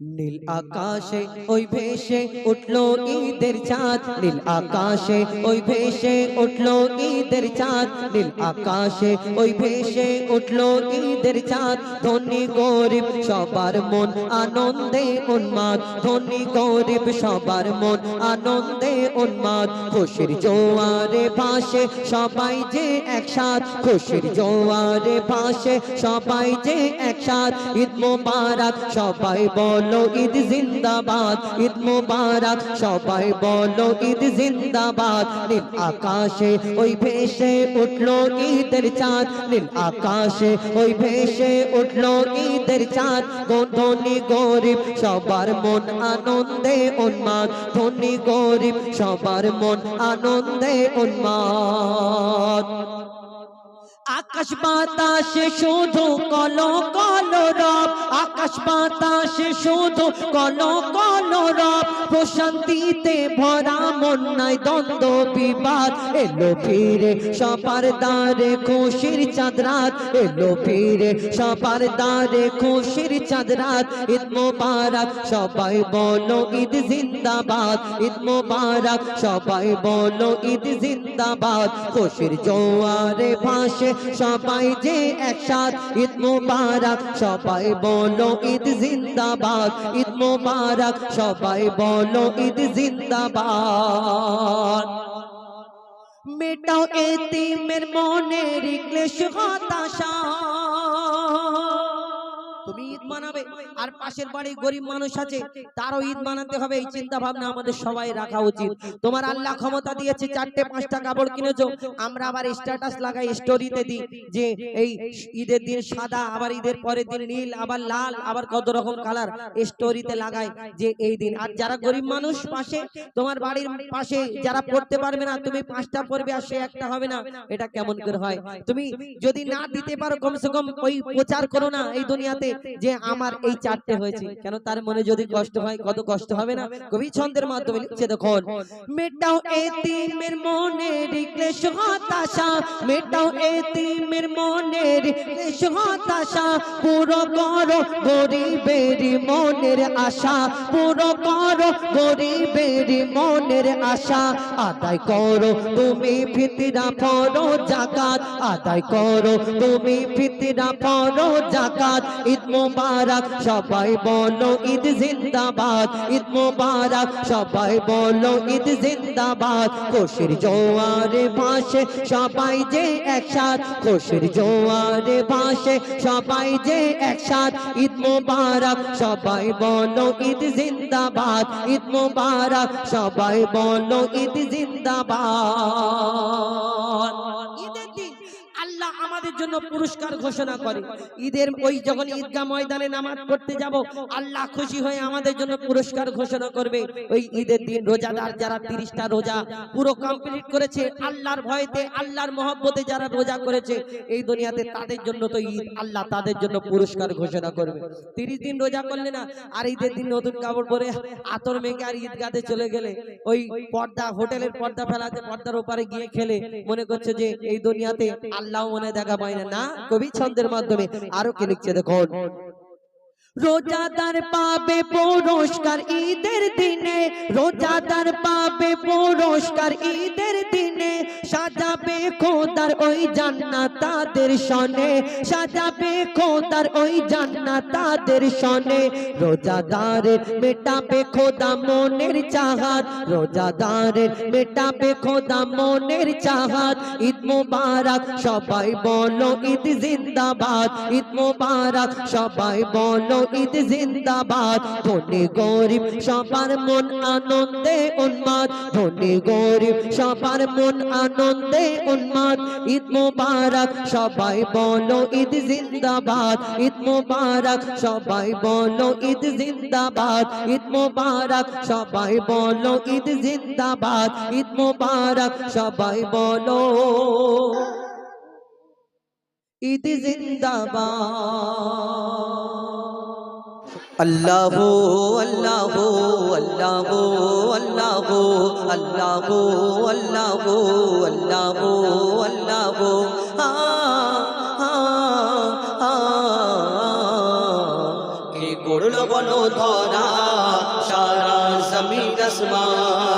নীল আকাশে ওই ভেসে উঠল ঈদের চাঁদ। নীল আকাশে ওই ভেসে উঠল ঈদের চাঁদ। নীল আকাশে ওই ভেসে উঠল ঈদের চাঁদ। ধনী গরিব সবার মন আনন্দে উন্মাদ। ধনী গরিব সবার মন আনন্দে উন্মাদ। খুশির জোয়ারে ভাসে সবাই যে একসাথ। খুশির জোয়ারে ভাসে সবাই যে একসাথ। ঈদ মোবারক সবাই বলো ঈদ জিন্দাবাদ, ঈদ মোবারক, সবাই বলো ঈদ জিন্দাবাদ। নীল আকাশে ওই ভেসে উঠল ঈদের চাঁদ, নীল আকাশে ওই ভেসে উঠল ঈদের চাঁদ। ধনী গরিব, সবার মন আনন্দে উন্মাদ। ধনী গরিব, সবার মন আনন্দে উন্মাদ। আকাশ বাতাসে শুধু কল কল রব। আকাশ বাতাসে শুধু কল কল রব। প্রশান্তিতে ভরা মন নাই, দ্বন্দ্ব, বিবাদ। এলো ফিরে সবার দ্বারে খুশির চাঁদরাত এলো ফিরে সবার দ্বারে খুশির চাঁদরাত ঈদ মোবারক, সবাই বলো ঈদ জিন্দাবাদ। ঈদ মোবারক, সবাই বলো ঈদ জিন্দাবাদ। খুশির জোয়ারে ভাসে সবাই যে একসাথ, ঈদ মোবারক, সবাই বলো ঈদ জিন্দাবাদ, ঈদ মোবারক, সবাই বলো ঈদ জিন্দাবাদ। মেটাও এতিমের মনের রিক্লেশ হতাশা। তুমি ঈদ মানাবে। আর পাশের বাড়ি গরিব মানুষ আছে তারও ঈদ মানাতে হবে এই চিন্তা ভাবনা আমাদের সবাই রাখা উচিত। তোমার আল্লাহ ক্ষমতা দিয়েছে চারটে পাঁচটা কাপড় কিনেছো আমরা আবার স্ট্যাটাস লাগাই স্টোরিতে দিই যে এই ঈদের দিন সাদা আবার ঈদের পরের দিন নীল আবার লাল আবার কত রকম কালার স্টোরিতে লাগাই যে এই দিন। আর যারা গরিব মানুষ পাশে তোমার বাড়ির পাশে যারা পড়তে পারবে না তুমি পাঁচটা পড়বে আর সে একটা হবে না এটা কেমন করে হয় তুমি যদি না দিতে পারো কমসে কম ওই প্রচার করো না। এই দুনিয়াতে যে আমার এই চারটে হয়েছে কেন তার মনে যদি কষ্ট হয় কত কষ্ট হবে না? কবি ছন্দের মাধ্যমে লিখছে দেখুন মেটাও এতিমের মনের ক্লেশ হতাশা। মেটাও এতিমের মনের ক্লেশ হতাশা। পুরো করো গরিবের মনের আশা। পুরো করো গরিবের মনের আশা। আদায় করো তুমি ফিতরা পড়ো জাকাত। আদায় করো তুমি ফিতরা পড়ো জাকাত। মোবারক, সবাই বলো ঈদ জিন্দাবাদ। ঈদ মোবারক, সবাই বলো ঈদ জিন্দাবাদ। খুশির জোয়ারে ভাসে সবাই যে একসাথ। খুশির জোয়ারে ভাসে সবাই যে একসাথ। ঈদ মোবারক, সবাই বলো ঈদ জিন্দাবাদ। ঈদ মোবারক, সবাই বলো ঈদ জিন্দাবাদ। আল্লাহ আমাদের জন্য পুরস্কার ঘোষণা করে। ঈদের ওই যখন ঈদগাহ ময়দানে নামাজ পড়তে যাব, আল্লাহ খুশি হয়ে আমাদের জন্য পুরস্কার ঘোষণা করবে। ওই ঈদের দিন রোজাদার যারা তিরিশটা রোজা পুরো কমপ্লিট করেছে, আল্লাহর ভয়তে, আল্লাহর মহব্বতে যারা রোজা করেছে, এই দুনিয়াতে তাদের জন্য তো ঈদ, আল্লাহ তাদের জন্য পুরস্কার ঘোষণা করবে। তিরিশ দিন রোজা করলে না, আর ঈদের দিন নতুন কাপড় পরে আতর মেঘে আর ঈদগাতে চলে গেলে, ওই পর্দা, হোটেলের পর্দা ফেলাতে পর্দার ওপারে গিয়ে খেলে, মনে করছে যে এই দুনিয়াতে আল্লাহ মনে দেখা পাই না না। কবি ছন্দের মাধ্যমে আরও কে লিখছে দেখুন। রোজাদার পাবে পুরস্কার ঈদের দিনে। রোজাদার পাবে পুরস্কার ঈদের দিনে। সাজাবে খোদার ওই জান্নাত তাদের সনে। সাজাবে খোদার ওই জান্নাত তাদের সনে। রোজাদারের মেটাবে খোদা মনের চাহাত। রোজাদারের মেটাবে খোদা মনের চাহাত। ঈদ মোবারক, সবাই বলো ঈদ জিন্দাবাদ। ঈদ মোবারক, সবাই বলো ঈদ জিন্দাবাদ। ধনী, গরিব, সবার মন আনন্দে উন্মাদ। ধনী, গরিব, সবার মন আনন্দে উন্মাদ। ঈদ মোবারক, সবাই বলো ঈদ জিন্দাবাদ। ঈদ মোবারক, সবাই বলো ঈদ জিন্দাবাদ। ঈদ মোবারক, সবাই বলো ঈদ জিন্দাবাদ। ঈদ মোবারক, সবাই বলো ঈদ জিন্দাবাদ। আল্লাহ আল্লাহ আল্লাহ আল্লাহ আল্লাহ আল্লাহ আল্লাহ আল্লাহ কে গড়লো বলো ধরা? সারা জমিন আসমান।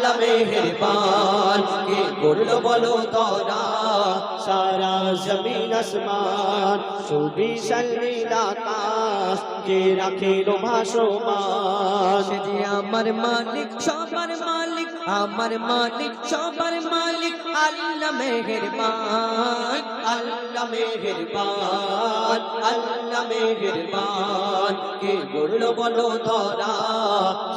মেহেরবান। কে করল বলো তোরা? সারা জমিন আসমান সুবিশাল নীল আকাশ কে রাখিল ভাসমান? যে আমার মালিক সবার মালিক আমার মালিক সবার মালিক আল্লাহ মেহেরবান। আল্লাহ মেহেরবান আল্লাহ মেহেরবান। কে গড়লো বলো ধরা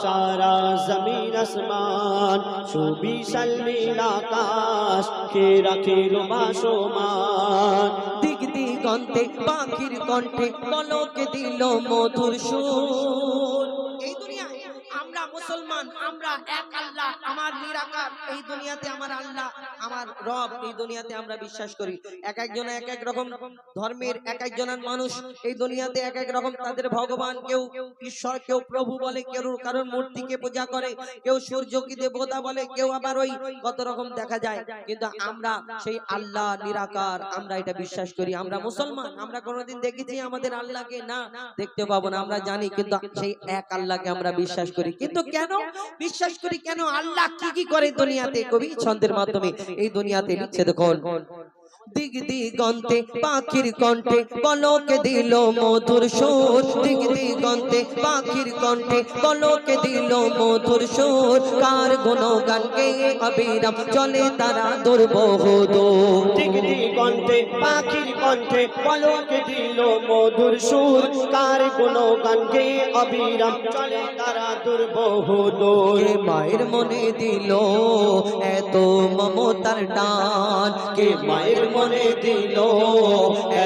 সারা জমিন আসমান সুবিশাল নীল আকাশ কে রাখিল বাসমান দিক দিগন্তে পাখির কণ্ঠে পলকে দিল মধুর সুর। মুসলমান, আমরা এক আল্লাহ, আমার নিরাকার এই দুনিয়াতে আমার আল্লাহ, আমার রব, এই দুনিয়াতে আমরা বিশ্বাস করি। এক একজন এক এক রকম ধর্মের এক একজনের মানুষ, এই দুনিয়াতে এক এক রকম তাদের ভগবান, কেউ ঈশ্বর, কেউ প্রভু বলে, কেউ কারোর মূর্তিকে পূজা করে, কেউ সূর্যকে দেবতা বলে, কেউ আবার ওই কত রকম দেখা যায়। কিন্তু আমরা সেই আল্লাহ নিরাকার আমরা এটা বিশ্বাস করি। আমরা মুসলমান, আমরা কোনোদিন দেখেছি আমাদের আল্লাহকে? না, দেখতে পাবো না, আমরা জানি, কিন্তু সেই এক আল্লাহকে আমরা বিশ্বাস করি। কিন্তু কেন? বিশ্বাস করি কেন? আল্লাহ কি কি করে দুনিয়াতে কবি ছন্দের মাধ্যমে? এই দুনিয়াতে লিখছে দেখুন দিগ দিগন্তে পাখির কণ্ঠে পলকে দিল মধুর সুর। দিগ দিগন্তে পাখির কণ্ঠে পলকে দিল মধুর সুর। কার গুণগান গেয়ে অবিরাম চলে তারা ডিগ্রি কণ্ঠে পাখির কণ্ঠে পলকে দিল মধুর সুর। কার কোনো গান গে অবিরাম চলে তারা মায়ের মনে দিল এত মমতার টান? কে মায়ের মনে দিল,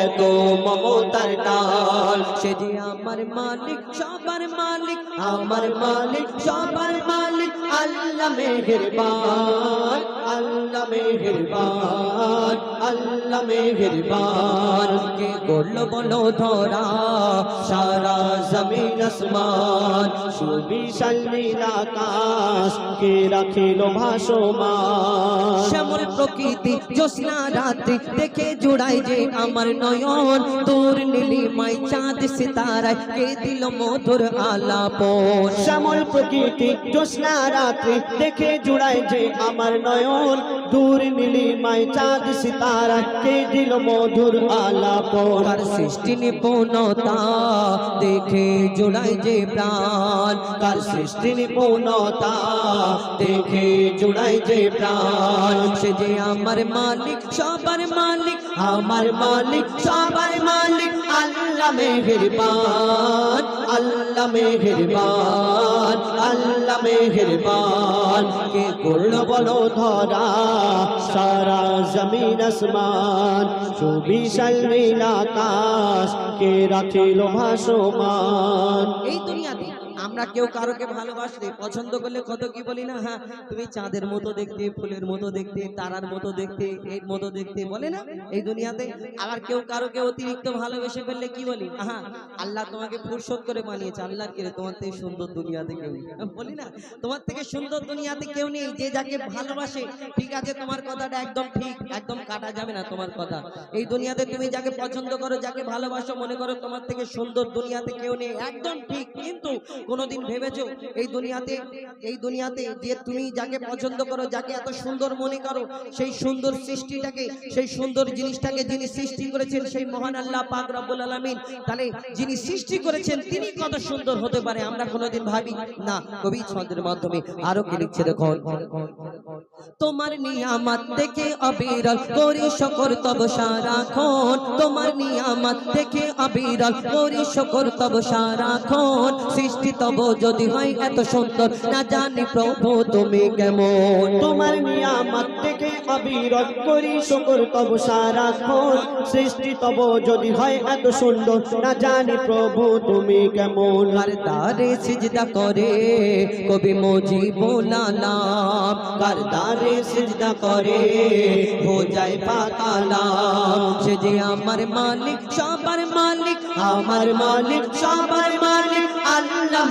এত মমতার টাল সে যে আমার মালিক, সবার মালিক, আমার মালিক, সবার মালিক। আল্লাহ মেহেরবান আল্লাহ মেহেরবান আল্লাহ মেহেরবান। কে বলো ধরা সারা জমিন আসমান সুবিশাল কে রাখিল ভাসমান। শ্যামল প্রকৃতি জ্যোৎস্না রাত্রি দেখে জোড়াই যে আমার নয়ন। তোর নীলিমাই চাঁদ সিতারায় কে দিল মধুর আলাপন। শ্যামল প্রকৃতি জ্যোৎস্না রাত্রি দেখে জুড়ায় যে আমার নয়ন, দূর নীলিমায় চাঁদ সিতারা, কে দিল মধুর সৃষ্টি নিপুণতা দেখে জোড়াই যে প্রাণ। কার সৃষ্টি নিপুণতা দেখে জুড়াই যে প্রাণ। সে যে আমার মালিক, সবার মালিক, আমার মালিক, সবার মালিক, আল্লাহ মেহেরবান। আল্লাহ মেহেরবান আল্লাহ মেহেরবান। কে করল বলো ধরা? সারা জমিন আসমান সুবিশাল নীল আকাশ। কে রাখিল ভাসমান? এই দুনিয়াতে আমরা কেউ কারোকে ভালোবাসলে পছন্দ করলে কত কি বলি না? হ্যাঁ তুমি চাঁদের মতো দেখতে, ফুলের মতো দেখতে, তারার মতো দেখতে, এর মতো দেখতে, বলে না? এই দুনিয়াতে আবার কেউ কারোকে অতিরিক্ত ভালোবেসে ফেললে কি বলি? হ্যাঁ আল্লাহ তোমাকে ফুরসত করে বানিয়েছে আল্লাহ কে তোমার থেকে সুন্দর দুনিয়াতে কেউ নেই। বলি না? তোমার থেকে সুন্দর দুনিয়াতে কেউ নেই, যে যাকে ভালোবাসে, ঠিক আছে, তোমার কথাটা একদম ঠিক, একদম কাটা যাবে না তোমার কথা। এই দুনিয়াতে তুমি যাকে পছন্দ করো, যাকে ভালোবাসো, মনে করো তোমার থেকে সুন্দর দুনিয়াতে কেউ নেই, একদম ঠিক, কিন্তু কোনোদিন ভেবেছো, এই দুনিয়াতে এই দুনিয়াতে যে তুমি যাকে পছন্দ করো, যাকে এত সুন্দর মনে করো, সেই সুন্দর সৃষ্টিটাকে, সেই সুন্দর জিনিসটাকে যিনি সৃষ্টি করেছেন, সেই মহান আল্লাহ পাক রব্বুল আলামিন, তাহলে যিনি সৃষ্টি করেছেন, তিনি কত সুন্দর হতে পারে, আমরা কোনোদিন ভাবি না। কবি ছন্দের মাধ্যমে আরও কি লিখছে দেখুন। তোমার নিয়ামত দেখে অবিরল করি শকর তব সারাক্ষণ তোমার নিয়ামত থেকে অবিরল করি শকর তব সারাক্ষণ সৃষ্টি তব যদি হয় এত সুন্দর। না জানি প্রভু তুমি কেমন? তোমার নিয়ামত থেকে অবিরত করি শুকর তব সারাক্ষণ সৃষ্টি তব যদি হয় এত সুন্দর না জানি প্রভু তুমি কেমন? কার দারে সিজদা করে? কবি মুজিব নালাম কার দারে সিজদা করে? হো যায় পাতালাম সে যে আমার মালিক সবার মালিক। আমার মালিক সবার মালিক আল্লাহ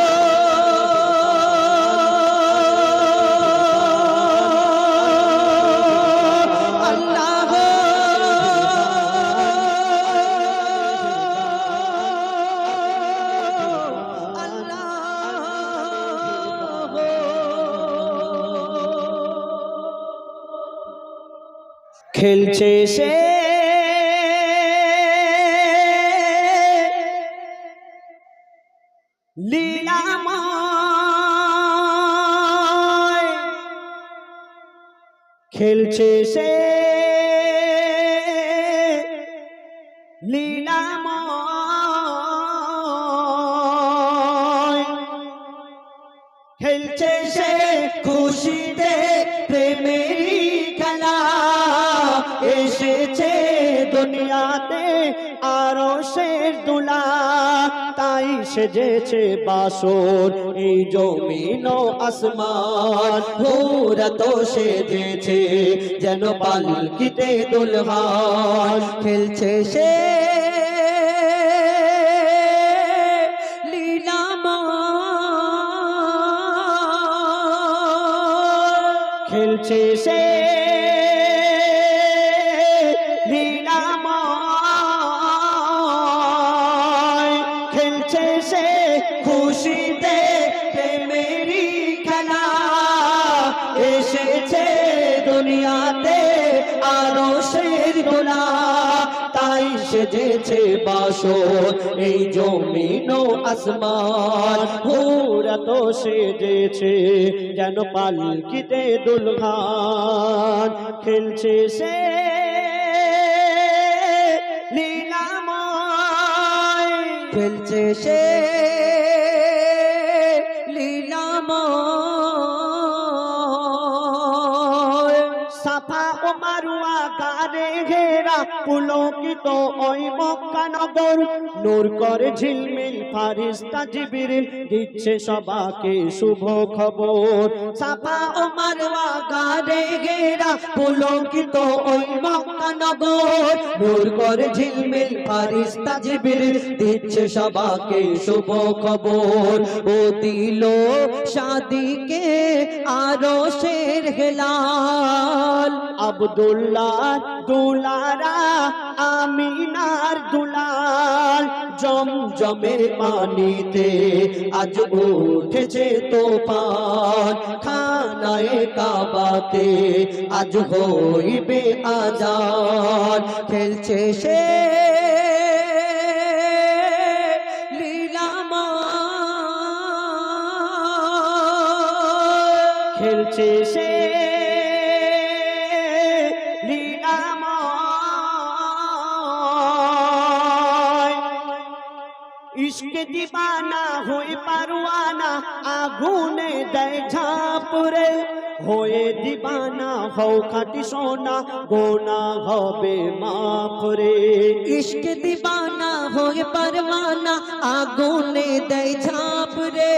খেলছে সে। লীলাময় খেলছে সে। সেজেছে বাসর, এই জমিন আসমান। ওরা তো সেজেছে, যেন পালকিতে দুলহান খেলছে সে খেলছে সে এসেছে দুনিয়াতে আরও শের তাই সেজেছে বাসর এই জমিন আসমান। তো সেজেছে যেন পালকিতে দুলহান খেলছে সে লীলাময়। খেলছে সে ঘেরা পুলকিত ওই মক্কা নগর নূর করে ঝিলমিল ফারিস্তা জিবিরিল দিচ্ছে সবাকে শুভ খবর। সাফা ও মারুয়া গারে ঘেরা পুলকিত ওই মক্কা নগর নূর করে ঝিলমিল ফারিস্তা জিবিরিল দিচ্ছে সবাকে শুভ খবর। ও দিল শাদিকে আরও শের হেলাল। আবদুল্লাহ দুলারা, আমিনার দুলাল। জমজমের পানিতে আজ উঠেছে তোফান। খানায় কাবাতে আজ হইবে আজান। খেলছে সে লীলাময় খেলছে সে দিবানা হয়ে পারওয়ানা আগুনে দেয় ঝাপরে। হয়ে দিবানা, হও খাটি সোনা, গোনা হবে মাফরে। ইশক দিবানা, হয়ে পরমানা আগুনে দেয় ঝাপ রে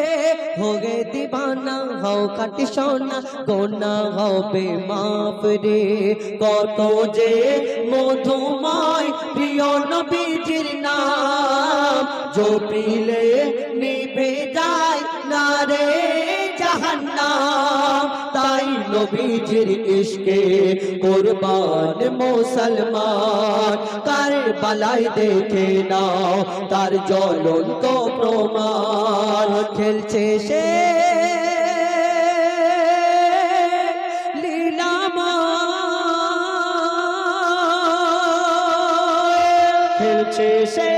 হোগে দিবানা, হও কাটি সোনা, গোনা হবে মাপ রে কত যে মধুময় প্রিয় নবীজির নাম জপিলে নিভে যায় না রে জাহান্নাম তাই নবীজির ইশকে কোরবান মুসলমান কার বালাই দেখে নাও তার জ্বলন্ত প্রমাণ খেলছে সে খেলছে সে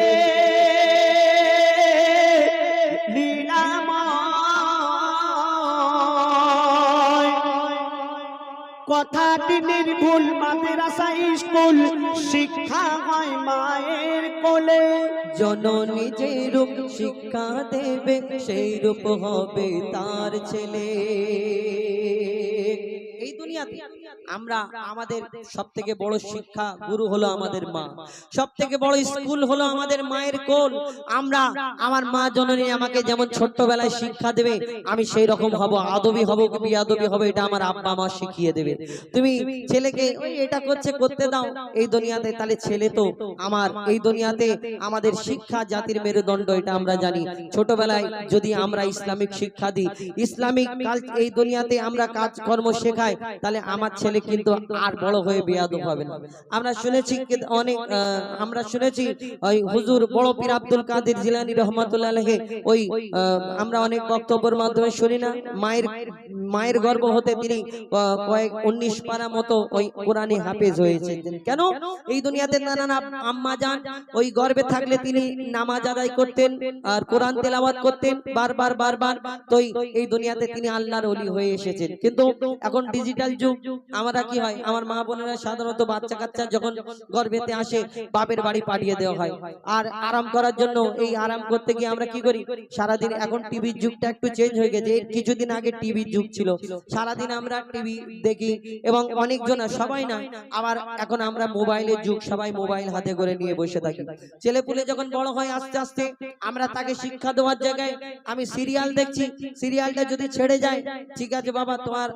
কথাটি নির্ভুল মাদ্রাসা স্কুল, শিক্ষা হয় মায়ের কোলে। জননী যে রূপ শিক্ষা দেবে সেই রূপ হবে তার ছেলে। এই দুনিয়াতে আমরা আমাদের সব থেকে বড় শিক্ষা গুরু হলো আমাদের মা। সব থেকে বড় স্কুল হলো আমাদের মায়ের কোল। আমরা আমার মা জননী আমাকে যেমন ছোট্টবেলায় শিক্ষা দেবে আমি সেই রকম হব আদবি হব কি বিয়াদবি হব এটা আমার আব্বা মা শিখিয়ে দেবে। তুমি ছেলেকে ওই এটা করছে করতে দাও এই দুনিয়াতে তাহলে ছেলে তো আমার এই দুনিয়াতে আমাদের শিক্ষা জাতির মেরুদণ্ড এটা আমরা জানি। ছোটবেলায় যদি আমরা ইসলামিক শিক্ষা দিই ইসলামিক কাল এই দুনিয়াতে আমরা কাজকর্ম শেখাই তাহলে আমার ছেলে কিন্তু আর বড় হয়ে বেয়াদব হবে না। আমরা শুনেছি অনেক আমরা শুনেছি ওই হুজুর বড় পীর আব্দুল কাদের জিলানী রহমাতুল্লাহ আলাইহি ওই আমরা অনেক বক্তব্যের মাধ্যমে শুনি না। মায়ের মায়ের গর্ভ হতে তিনি কয়েক উনিশ পারা মতো ওই কোরআনে হাফেজ হয়েছেন। কেন? এই দুনিয়াতে নানা না আম্মা যান ওই গর্বে থাকলে তিনি নামাজ আদায় করতেন আর কোরআন তেলাওয়াত করতেন বারবার বারবার তো এই- এই দুনিয়াতে তিনি আল্লাহর ওলি হয়ে এসেছেন কিন্তু এখন ডিজিটাল যুগ, আমরা কি হয়? আমার মা বোনেরা সাধারণত বাচ্চা কাচ্চা যখন গর্ভেতে আসে, বাপের বাড়ি পাঠিয়ে দেওয়া হয়। আর আরাম করার জন্য এই আরাম করতে গিয়ে আমরা কি করি? সারাদিন এখন টিভির যুগটা একটু চেঞ্জ হয়ে গেছে। কিছুদিন আগে টিভির যুগ ছিল। সারাদিন আমরা টিভি দেখি এবং অনেকজন সবাই না, আবার এখন আমরা মোবাইলের যুগ, সবাই মোবাইল হাতে করে নিয়ে বসে থাকি। ছেলে পুলে যখন বড় হয় আস্তে আস্তে, আমরা তাকে শিক্ষা দেওয়ার জায়গায় আমি সিরিয়াল দেখছি। সিরিয়ালটা যদি ছেড়ে যায়, ঠিক আছে বাবা, তোমার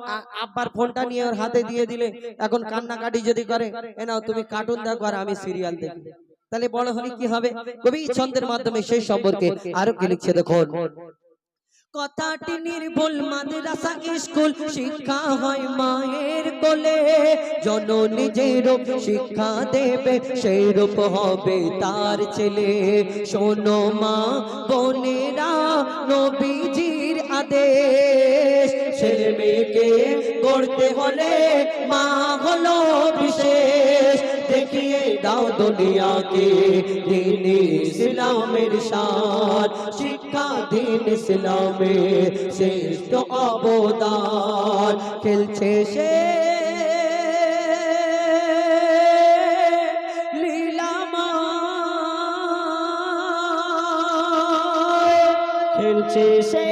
আব্বার ফোনটা নিয়ে ওর হাতে দিয়ে দিলে, এখন কান্নাকাটি যদি করে, এ নাও তুমি কার্টুন দেখো আর আমি সিরিয়াল দেখি। তাহলে বড় হলে কি হবে? কবি ছন্দের মাধ্যমে সেই সম্পর্কে আরও কি লিখছে দেখুন। কথাটি নির্ভুল মাদ্রাসা স্কুল, শিক্ষা হয় মায়ের কোলে। জননী যে রূপ শিক্ষা দেবে সেই রূপ হবে তার ছেলে। শোনো মা, বোনেরা নবীজির আদেশ ছেলে মেয়েকে করতে হলে মা হলো বিশেষ। দেখিয়ে দাও দুনিয়াকে, দিন ইসলামের শান শিক্ষা, দিন ইসলামের শ্রেষ্ঠ অবদান। খেলছে সে খেলছে সে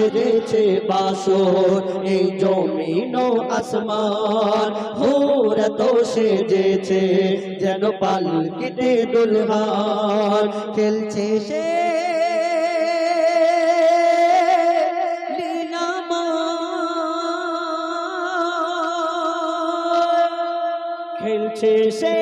সেজেছে বাসর, এই জমিন আসমান। হোর তো সেজেছে, যেন পালকিতে দুলহান। খেলছে সে খেলছে সে